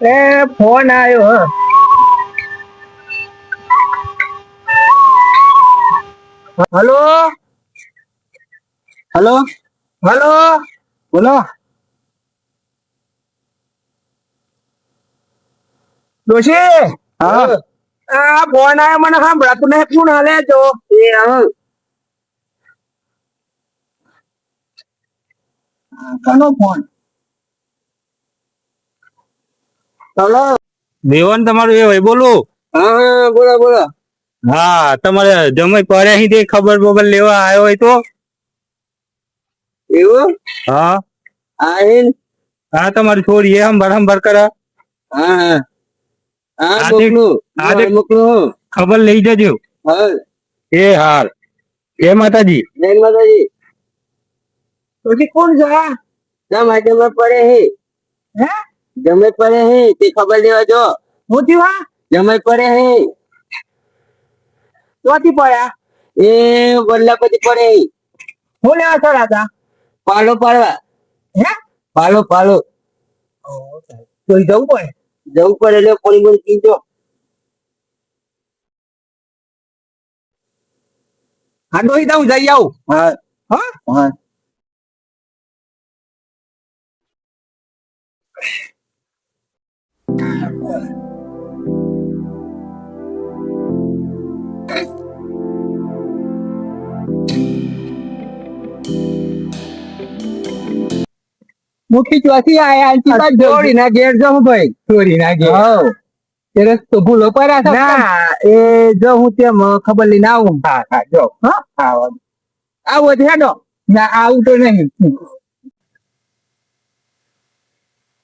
એ phone આવ્યો હ. Hello? Hello? Hello? બોલો. ડોશી? હા. આ ફોન આવ્યો મને સાંભળાતું ને શું હાલે જો એ હા. કનો ફોન? હલો. દેવન તમારું એ હોય બોલો. હા બોલો બોલો. હા તમારે જમાઈ પડ્યા અહીં ખબર બબર લેવા આવ્યો હોય તો? એવું? હા. આઈન હા તમારી છોરી એ હંભર હંભર કરે. હા હા. હા આજે- મોકલું. ખબર લઈ જજો. હા. એ હાર. એ માતાજી. જય માતાજી. પછી કોણ જા? જમ માધ્યમ પડે હે. હે? જમે પડે હે તે ખબર લેવા જો હું થયું હા જમે પડે હે ચોથી પડ્યા એ વલ્લા પછી પડે હે. હું લેવા ચડા હતા પાલો પાડવા હે પાલો પાલો જોઈ જવું પડે જવું પડે એટલે પોણી પોણી પીજો હા ડોશી તો હું જઈ આવું હા હા હા મોટી ચોથી આયા આલતી ના ઘેર જો ભાઈ. ચોરી ના ઘેર. હા. એ રસ્તો ભૂલો છે ના એ જો હું તેમ ખબર લઈને આવું. હા હા જો. હા? આવો આવો હેડો. ના આવું તો નહીં.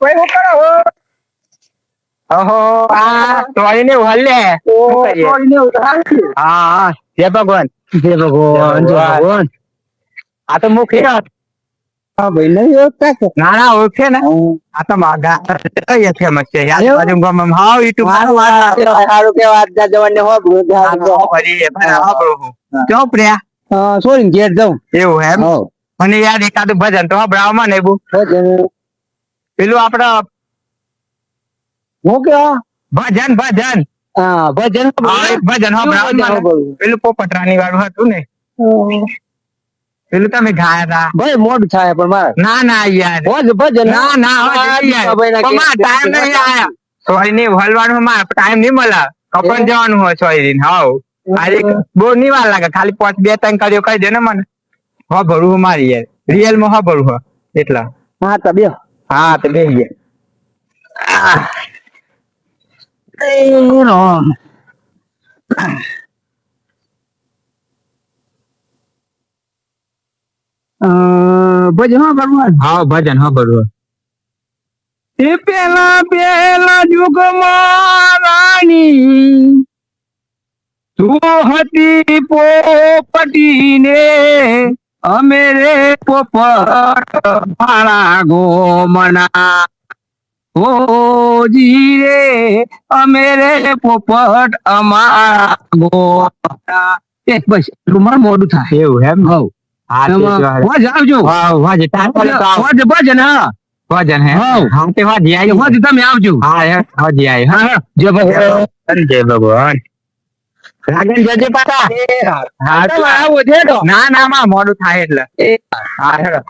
કોઈ હું કરો ઓહો આ ચોરી ને હલ્લે ઓ કરીએ? ચોરી ને ઉધાર છે. હા. હા જય ભગવાન. જય ભગવાન જય ભગવાન. આ તો મુખ હા ભાઈ નહીં ઓળખતા કે ના ના ઓળખે ને? આ તો માગા. કઈ છે? યાર બાજુ ગામમાં હા યુટ્યુબ. મારું સારું જવાને હો સોરી ઘેર જાઉં. એવું એમ? મને યાર એકાદું ભજન. તો બહુ પેલું આપડે હું ભજન ભજન. હા ભજન ભજન. પેલું પોપટરાની વાળું હતું ને. પેલું તમે ગાયા હતા ભાઈ મોડું થાય પણ મારે. ના ના યાર ભજ ભજન. ના ના ટાઈમ નહીં આયા. સોરી ને હલવાનું મારે ટાઈમ નહીં મળે કપડ જવાનું હોય સોરી હાવ. આજે બહુ નહીં વાર લાગે. ખાલી પાંચ બે ત્રણ કર્યો કહી દે ને મને. હા ભરવું મારી યાર. રિયલમાં હા. ભરવું એટલા. હા તો બે હા તો બે ગયા ભજન, હા ભગવાન હા ભજન. હા ભરવું એ પેલા પેલા યુગમાં રાણી તું હતી પોપટી ને અમે રે પોપટ ભાણા ગોમના. ઓ જી રે અમે રે પોપટ અમારા ગોમના એ બસ એટલું મોડું થાય. એવું એમ? હવ. વાજ આવજો. વાહ વાહ જે ટાઈમ મળે તો આવો. વાજ ભજન હા. ભજન હે? હા તે વાજી આવી વાજ તમે આવજો. હા હે વાજી આવી હા. જય ભગવાન. જય ભગવાન. રાગન જજે પાછા. આવો છે ના ના માં મોડું થાય એટલે. હા હેડો.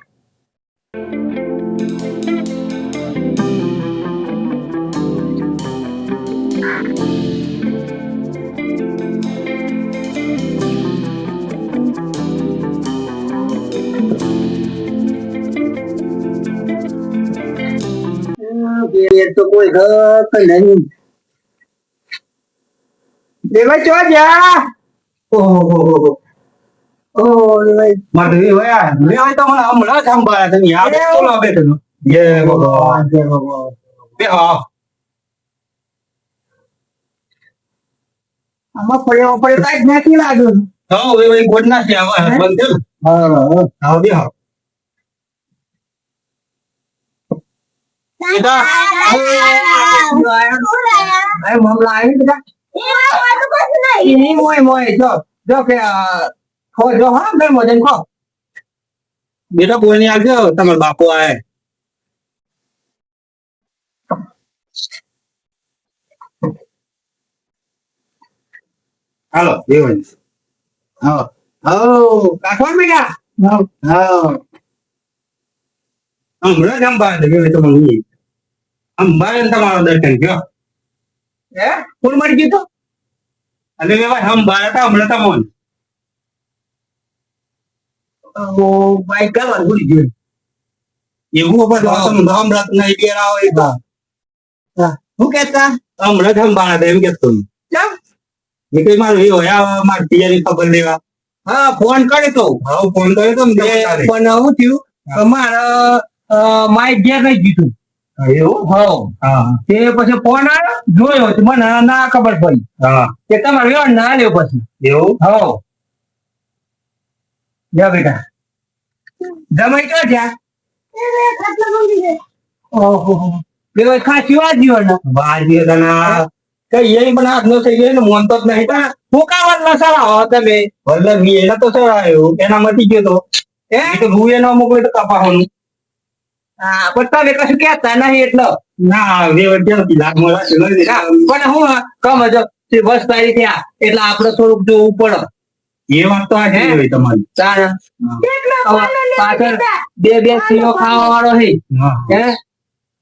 ઘેર તો કોઈ હક નહીં. દેવા ચો જા ઓહો ઓહો ભાઈ માધવી હોય હોય તો મને હમણાં સાંભળ્યા તમે યાદ બોલો બે તો જય ભગવાન. જય ભગવાન. બે હા. આમાં પડ્યો પડ્યો કાંઈ જ નથી લાગ્યું હા હવે હવે ગોડ Kita Đấy mồm lại cái đó. Ini môi môi cho cho cái à, thôi cho hết cái mồi trên không. Biết đâu buồn nha chứ, tao mà bảo buồn. Alo, đi rồi. Ờ. Ờ, cả khoan mấy cả. Ờ. Ờ. Ông nữa năm ba để biết tôi mừng gì. અંબાડે તમારો દર્શન થયો. હે? કોણ મરી ગયું તો? અને ભાઈ હમ બાળતા હમણાં તમોન ઓ ભાઈ કલર ભૂલી ગયો? એવું હમણાં હમણાં નહીં ઘેર આવે હું. કેતા હમણાં હમ બાળતા એમ કેતો કેમ? એ કઈ મારું એ હોય મારી પિયરની ખબર લેવા. હા ફોન કર્યો તો. હા ફોન કર્યો તો ને પણ શું થયું. મારા માય ઘેર નહીં જીતું એવું? હા. તે પછી ફોન આવ્યો જોયો તો મને ના ખબર પડી. કે તમારે વ્યવહાર ના લેવો પછી. એવું? હા જા બેટા. જમાઈ તો જ્યાં ઓહો. પેલો ખાસી વાજ્યો ને વાજ્યો તને કઈ એ પણ હાથ નો થઈ ગયો ને મોન તો જ નહીં. પણ ફૂકાવર ન સરાવો તમે. મી એના તો સરાયો એના મટી ગયો તો. એ હું એનો મોકલે તો કપાવાનું પણ તમે કશું કેતા નહીં એટલે. ના પણ હું કમ જ બસ તારી ત્યાં એટલે આપડે થોડુંક જોવું પડે એ વાત તો આ છે તમારી. ચાલે. પાછળ બે બે સીઓ ખાવા વાળો હે.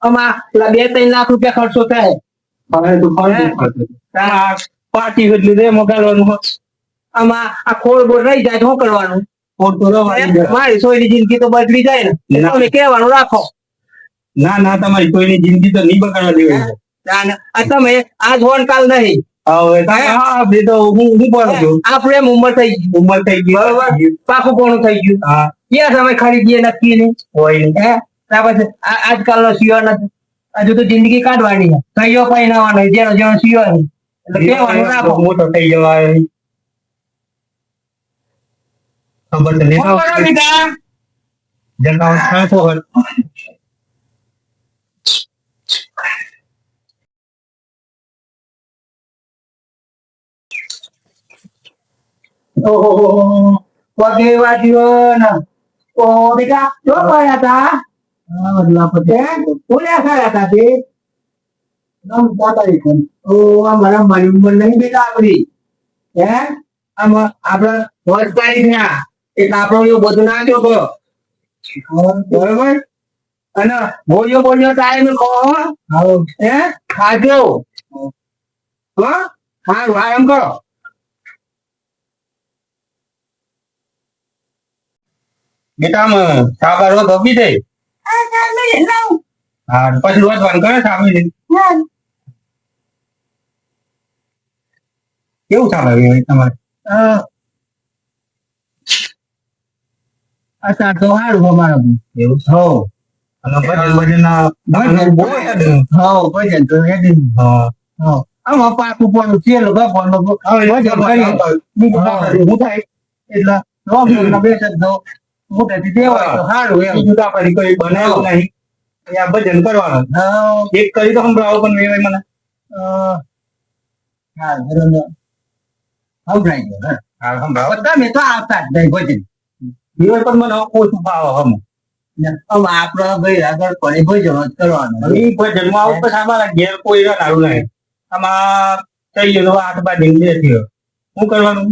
આમાં પેલા બે ત્રણ લાખ રૂપિયા ખર્ચો થાય. પાર્ટી એટલી દે મગાડવાનું આમાં આ ખોળ બોળ રહી જાય શું કરવાનું? મારી સોયની જિંદગી તો બદલી જાય ને. તમે કહેવાનું રાખો. ના ના તમારી કોઈની જિંદગી તો નહીં બગાડવા દેવી આ તમે આજ હોન કાલ નહીં. હવે તો હું હું બોલું છું. ઉંમર થઈ ગઈ ઉંમર થઈ ગઈ બરોબર? પાકું કોણું થઈ ગયું. હા. ક્યાં તમે ખરીદીએ નક્કી નહીં? હોય નહીં. હે? પછી આ- આજકાલનો સીઓ નથી. હજુ તો જિંદગી કાઢવાની કયો પહેરાવાનો જેનો જેનો સિયો નહીં એટલે કહેવાનું રાખો. મોટો થઈ જવાય. ખબર તો નહીં જનતા ખાતો હોય ઓહો પગે વાગ્યો ને ઓ બેટા જો પડ્યા તા હા બદલા પતે બોલ્યા ખરા તા તે નમ દાતા કોણ ઓ આ મારા મારી ઉંમર નહીં બેટા આપડી હે આમ આપણે વર્ષાઈ રહ્યા એટલે આપણો એવું બધું ના જો બરોબર અને બોલ્યો બોલ્યો ટાઈમ કહો હે ખાજો હા સારું હા એમ કરો બેટામાં સાબાર રોજ ઓપી જાય હા પછી રોજ વાન કરે સામે જઈને કેવું ચાલે છે તમારે અચ્છા તો સારું અમારા એવું હો અને ભજન ભજન ભજન બહુ યાદ હો ભજન તો યાદ હા હા આમાં પાકું પણ ચેલો બાપાનો ભજન કરી બીજું કાંઈ હું થાય એટલે રોમ ના બે શબ્દો મોટેથી દેવાય તો સારું એમ બીજું તો આપણે કોઈ બનાવ્યું નહીં અહીંયા ભજન કરવાનું એક કરી તો સંભળાવો પણ વેવાય મને હા બરોબર સંભળાઈ ગયો હા સંભળાવો તમે તો આવતા જ નહીં ભજન વેવાય પણ મને ઓછું ભાવ હમ. હવે આપડે ભાઈ આગળ પડે ભજન જ કરવાનું. હવે ભજનમાં આવું પછી અમારા ઘેર કોઈ સારું નહીં. આમાં થઈ ગયો આઠ બાર દિન થયો. શું કરવાનું?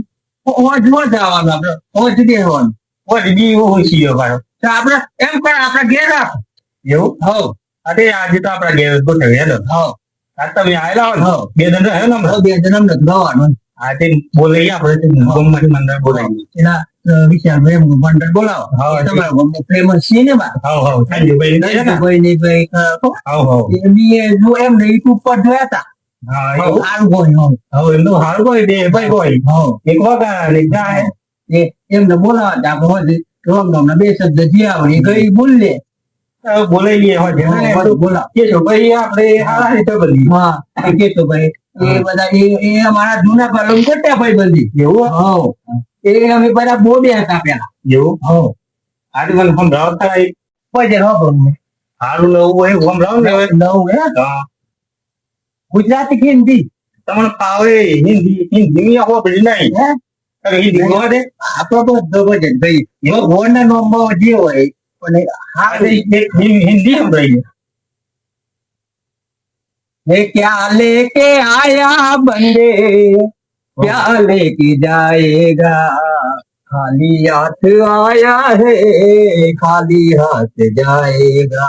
હોજ હોજ આવવાનું આપડે હોજ દેવાનું હોજ બી એવું છે મારો તો આપડે એમ કર આપડે ઘેર રાખો. એવું? હવ. અરે આજે તો આપડા ઘેર ગોઠવે હેલો. હવ. આ તમે આવેલા હો ને? બે જણ ને બે જણ અમને ગવાનું આજે બોલાઈએ આપણે ગમમાંથી મંડળ બોલાવીએ એના વિચાર એમ મંડળ બોલાવો તમારા ગમને પ્રેમ સિનેમા હવ હવ સંજુભાઈ સંજુભાઈ ની ભાઈ હવ હવ એમની જો એમ ને યુટ્યુબ પર જોયા હતા સારું હોય હવે એમનું સારું હોય બે ભાઈ હોય એક વગા ને જાય એ એમને બોલાવા હતા આપણે હોય રોમ રોમ ના બે શબ્દ જે આવડે એ કઈ બોલ લે બોલાઈ લઈએ હોય બોલા કે છો ભાઈ આપણે સારા રીતે બધી હા કે છો ભાઈ એ બધા એ એ અમારા જૂના પાલન કરતા ભાઈ બધી એવું હવ એ અમે બધા બોબે હતા પેલા એવું? હા. આજે મને ફોન રાવતા એક પછી રાવ હારું નવું હોય ફોન રાવ ને નવું હે. ગુજરાતી હિન્દી? તમને ફાવે હિન્દી હિન્દી હો? ભરી નહીં હિન્દી હો દે. આપણો તો ધોબો જ ભાઈ. એવો? ગોળના નોંબો જે હોય પણ હા હિન્દી સંભળાઈ ગયા. ક્યાં લેકે આયા બંદે? क्या लेके जाएगा खाली हाथ आया है खाली हाथ जाएगा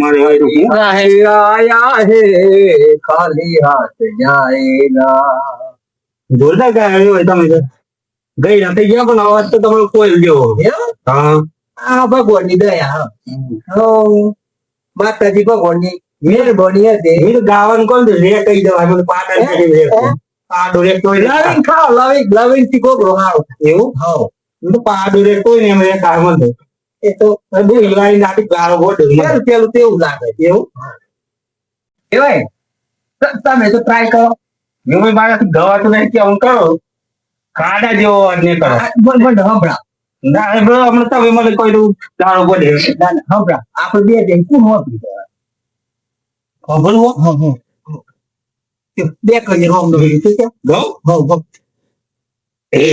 મારે હોય તો હું है आया है खाली हाथ जाएगा જોરદાર ગાય હોય તમે તો. ગઈ રાતે ગયા પણ અવાજ તો તમારો કોઈ ગયો એમ? હા આ ભગવાનની દયા હા. હો માતાજી ભગવાનની મહેરબાની હતી એ તો ગાવાનું કોણ છે રે કહી દેવાય મને પાટણ કરી રે પાડો રે કોઈ ના? લવિંગ ખાઓ લવિંગ લવિંગથી કોકરો હારો એવું? હો. હું તો પાડો રે કોઈ ને એમ કામ તો એ તો બે હિલાઈ નાટી ગારો બોડ પેલું પેલું તેવું લાગે. એવું? એવાય ત- તમે તો ટ્રાય કરો. હું મારા ગવા તો નહીં કે હું કરો. કાડા જેવો નહીં કરો. મને હંભળા. ના બરો હમણાં તમે મને કોઈ ગારો બોડે ના હંભળા. આપણે બે જણ કોણ વાપરી ખબર હો. હં, હં. બે કઈ રોમ નો ઠીક છે ગો હો હો એ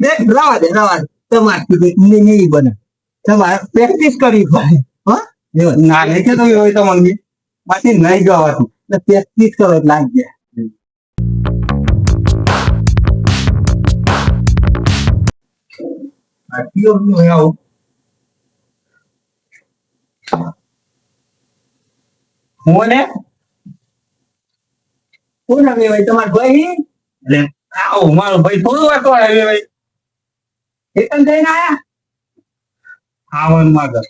બે રવા દે રવા દે તમારથી કંઈક નહીં નહીં બને તમારે પ્રેક્ટિસ કરવી પડે હા એવા ના નહીં કે તો હોય તો મને બાકી નહીં ગવાતું પ્રેક્ટિસ કરો એટલે લાગી જાય આ કયો નું આવું હું ને કોણ આવે ભાઈ તમારો ભાઈ? એટલે આવો મારો ભાઈ થોડું વાતો આવે ભાઈ. એકમ થઈને આયા? આવન માગર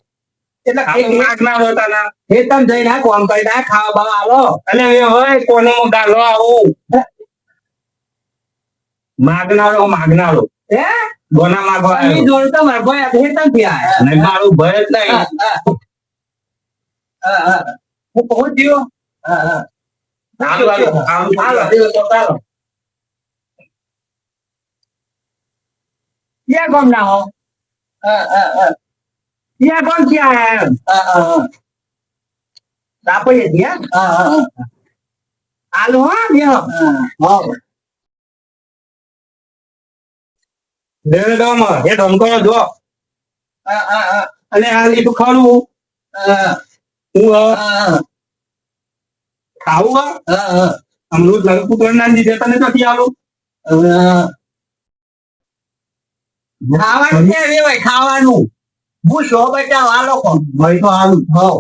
એટલે આપણે માગનાર હતા ના. ખેતમ જઈને આ કોમ કરીને આ ખાવા બાવા આલો અને એ હોય કોને હું ગાલો આવું? માગનારો માગનારો. હે? ગોના માગવા અહીં આવ્યો. જોડે તમારા ભાઈ ખેતમથી આયા. નહીં મારું ભય જ નહીં. હા, હા. હા, હા. હું પહોંચ્યો હા હા હાલો, હાલો, હાલો, હાલો, દિવસ તો ચાલો. ક્યાં ગામ ના હો હા, હા, હા. ક્યાં ગામ ક્યાં આયા એમ? હા, હા, હા. રાપડીએ ત્યાં? હા, હા, હા. હાલો હા બેહો. હા. લેવે ગામમાં એ ધમકો જો હા, હા, હા. અને આ લીધું ખાવું હા, હું અ, હા, ખાવું અ? હા, હા. અમૃત લાગે પુત્ર ના દીધે તને નથી આલું હા. ખાવાનું ક્યાં લેવાય ખાવાનું હું શો બચાવ આ લોકો ભાઈ તો આલું હોવ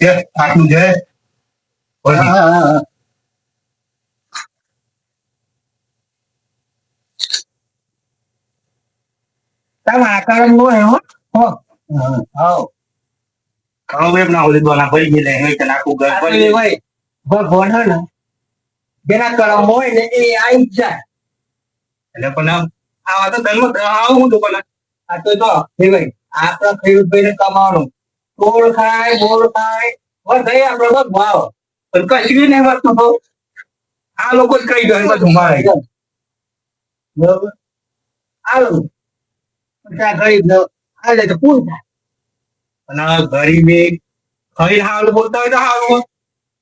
છે આટલું છે હા, હા, હા. તમે આકારમ નો હે હો હો. હા, હોવ. ખાવું એમ ના ya, દોના પડી ગયેલા એમ કે નાખું ઘર આ તો પડી kena aku gak ને જેના કરમ હોય ને એ આવી kalau જાય. ini પણ aja. Ada pernah, awak આવું હું તો પણ આ તો Atau itu, આપણા apa kau કમાવાનું. ગોળ ખાય ગોળ ખાય. બસ થઈ આપણો તો ભાવ. પણ કશું નહીં વસ્તુ તો આ લોકો જ કઈ ગયું બધું મારે બરોબર. આવું ત્યાં ગરીબ હાલે તો પૂરું થાય. અને ગરીબી ખાઈ હાલ બોલતા હોય તો હાલ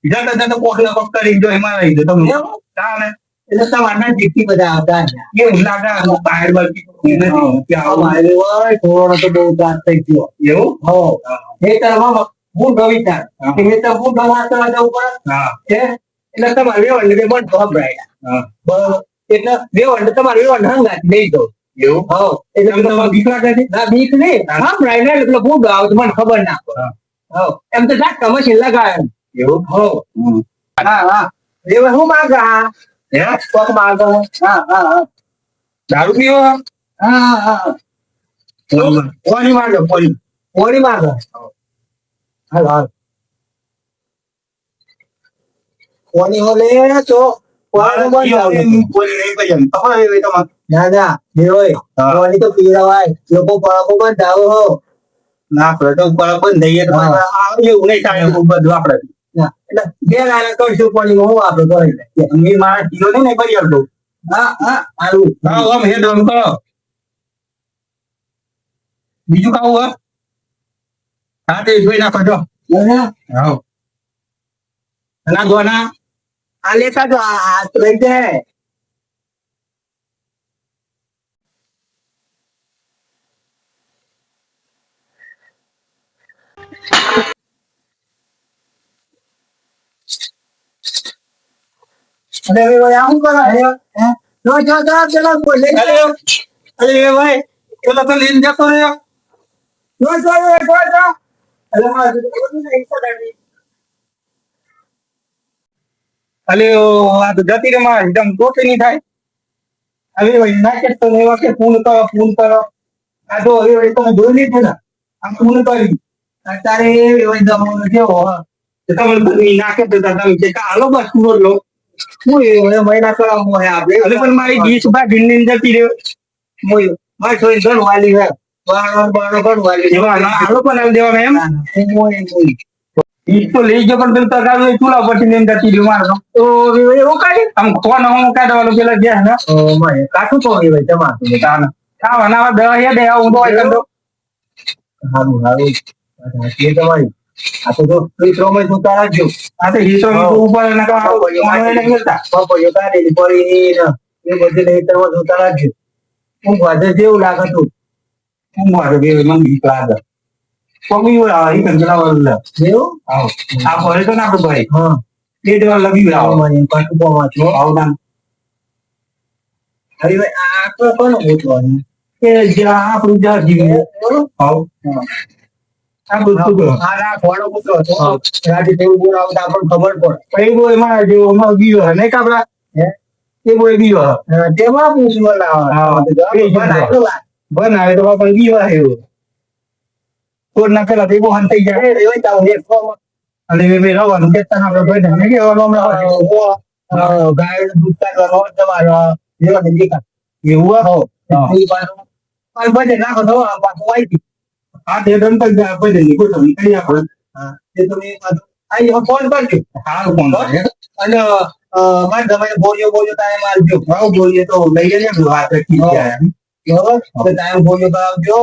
જતા જતા કોક ને કોક કરી જો એમાં રહી ગયો તમે? ચાલે એટલે તમારા નજીકથી બધા આવતા એવું લાગે બહાર બાકી હોય તો બહુ ત્રાસ થઈ ગયો. એવું? હો. ખેતરમાં હું ગવિતા હા. ખેતર હું ગવાતા જવું પડે? એટલે તમારે વેવણ ને બંધ ગભરાય બરોબર. એટલે વેવણ તમારે વેવણ હંગાત લઈ દો એવું? હો. એટલે બીક લાગે છે? ના બીક નહીં. હા. સાંભળાય એટલે આવે તો મને ખબર ના હો. એમ તો એમ. એવું? હો. હા હા. વેવણ હું માગે? હા? માગે. હા હા હા. દારૂ પીવો? હા હા. હા કોની માંગે કોની કોની માગે. હાલ હાલ. કોની હોલે તો કોનું બંધ આવે. કોની નહીં તમારે. ના ના. દેવોય હા. તો લોકો હો. ના તો. એવું નહીં થાય બધું આપણે. ના, એટલે બે લાલા કરશું પણ હું આપણે કરી મેં મારા કિલો નહીં કરી આવતો હા હા સારું હા આમ હેડ આમ કરો. બીજું ખાવું હા? હા તે જોઈ નાખો જો. હા. ના દોના આ લેતા જો આ લઈ જાય. અરે ભાઈ આવું કરો નો જા જા ચલા અરે ભાઈ પેલા અલે આ તો જતી રે માં એકદમ ગોતી ની થાય. હવે ભાઈ નાકે તો લેવા કે ફોન કરો ફોન કરો. આ તો હવે તમે જોઈ નહીં ને. આ ફોન કરી. અત્યારે એ હોય કેવો હે? તમે બધું નાખે તો તમે કે હાલો બસ પૂરો લો. શું એ હવે મહિના કરાવવો હોય આપણે. હવે પણ મારી ડીશ બા ઢીંડી જતી રહ્યો. મોય બસ હોય ઘર વાલી હે બાર બારો ઘર વાલી એવા હાલો પણ આમ દેવા એમ? મોય મોય ઈ તો લઈ ગયો પણ પેલું તગારું એ ચૂલા પછી લઈને જતી રહ્યું મારો તો. એવું કાઢી આમ ફોન હું કાઢવાનું પેલા ગયા ને કાઠું તો હવે તમારું. ખાવાના દવા હે દે હું તો હારું હારું. એ તમારી આ તો જોતા રાખજો. આ તો ઉપર આવું પડી એ બધી જોતા રાખજો. હું જેવું લાગે તું. હું મારે બે મને બીક લાગે પગી હોય આ ઈ કંજરા વાળું જેવું આવો આ ભરે તો ના ભાઈ. હા. એ દેવા લગી આવો. મને કાઠું પોમાં છો આવું ના ભાઈ આ તો એ જ્યાં આપણું જ્યાં જીવીએ આવો. આ બધું કરો આ ના કોનો પૂછો છો રાતે તેવું બોલ આવતા ખબર પડે. એ બોયમાં જો માં ગયો હે કાપડા એ બોય ગયો હે. હા, તેમાં પૂછવા હા, એ જ લાવવા ને. બન આવે તો ગયો હે એવું. કોડ ના પેલા તો એ બહુ જાય અને એ બે રવાનું કે તને આપણે ભાઈ ને કે હવે હમણાં ગાય દૂધ કાઢવાનો તમારો જેવા ને દેખા એવું હે? પાછું. બધે નાખો તો પાછું વાઈ આ તે દમ તક જાય પછી નીકળો તો નીકળી આપણે હા એ તમે પાછું આઈ ફોન કરજો હાલ કોણ કરે અને અ, મારે તમે બોલ્યો બોલ્યો ટાઈમ આવજો ભાવ બોલીએ તો લઈ જઈએ ને વાત ઠીક હા. જાય બરોબર તો ટાઈમ બોલ્યો તો આવજો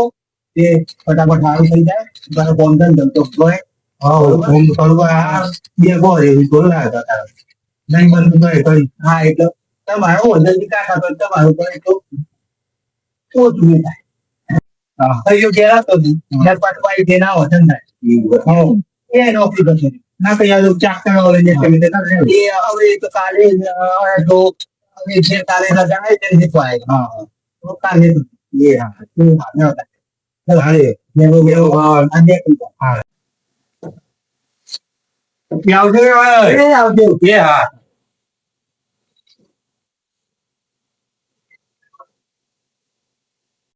એ ફટાફટ સારું થઈ જાય તમે ફોન કરીને જમતો હોય હા હું થોડું આ બે બોલ એવી બોલ ના હતા તારે. નહીં બનતું તો એ કરી હા એટલે તમારું જલ્દી કાકા તો તમારું કરે તો ઓછું થાય હા. કઈ ઘેરા તો નહીં. ચાર પાંચ પાઈ દેના આવો ઠંડા હા. એ નોકરી ના કઈ યાર ચાક કરવા લઈ જશે મેં એ હવે તો કાલે તો હવે જે કાલે રજા આવે તે હા. તો કાલે એ હા તું હા ન થાય. હાલે મેં હા. આજે કીધું. આવજો એ આવજો. એ હા.